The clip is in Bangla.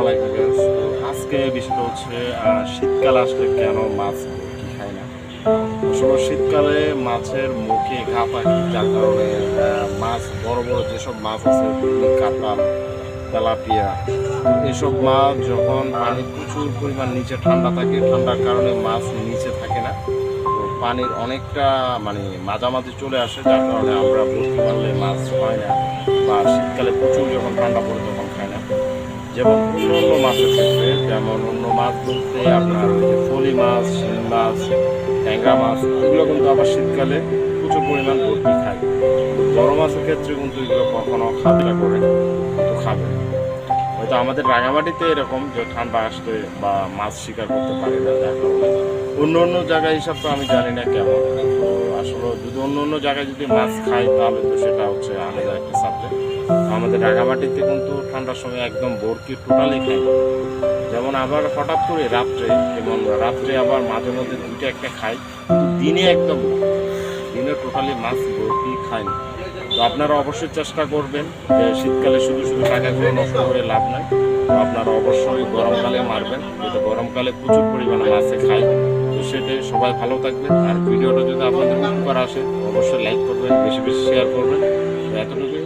আলাইকুম আজকে হচ্ছে শীতকাল আসলে কেন মাছ খায় না? শীতকালে মাছের মুখে ঘা পাখি যার কারণে মাছ, বড় বড় যেসব মাছ আছে কাতলা, তেলাপিয়া, এসব মাছ যখন পানি প্রচুর পরিমাণ নিচে ঠান্ডা থাকে, ঠান্ডার কারণে মাছ নিচে থাকে না। পানির অনেকটা মানে মাঝামাঝি চলে আসে, যার কারণে আমরা বলতে পারলে মাছ হয় না বা শীতকালে প্রচুর যখন ঠান্ডা পড়ে তখন খায় না। যেমন অন্য অন্য মাছের ক্ষেত্রে, যেমন অন্য মাছ বলতে আপনার ওই যে ফলি মাছ, শিং মাছ, ট্যাংরা মাছ, এগুলো কিন্তু আবার শীতকালে প্রচুর পরিমাণ ভর্তি খায় বড় মাছের ক্ষেত্রে কিন্তু এগুলো কখনো খাবে করে, কিন্তু খাবে। হয়তো আমাদের রাঙামাটিতে এরকম যে ঠান্ডা আসলে বা মাছ শিকার করতে পারে না অন্য অন্য জায়গায় হিসাব তো আমি জানি না কেমন আসলে অন্য অন্য জায়গায় যদি মাছ খাই তাহলে তো সেটা হচ্ছে আলাদা একটা সাবজেক্ট আমাদের রাঙামাটিতে কিন্তু ঠান্ডার সময় একদম ভর্তি টোটালি খাই। যেমন আবার হঠাৎ করে রাত্রে, এবং রাত্রে আবার মাঝে মধ্যে দুইটা একটা খাই দিনে একদম। দিনে টোটালি মাছ ভর্তি খাই না। তো আপনারা অবশ্যই চেষ্টা করবেন যে শীতকালে শুধু শুধু টাকাগুলো নষ্ট করে লাভ নাই। আপনারা অবশ্যই গরমকালে মারবেন। যেটা গরমকালে প্রচুর পরিমাণে মাছে খায় সেটাই সবাই ভালো থাকবেন। আর ভিডিওটা যদি আপনাদের উপকার আসে, অবশ্যই লাইক করবেন, বেশি বেশি শেয়ার করবেন। এতটুকুই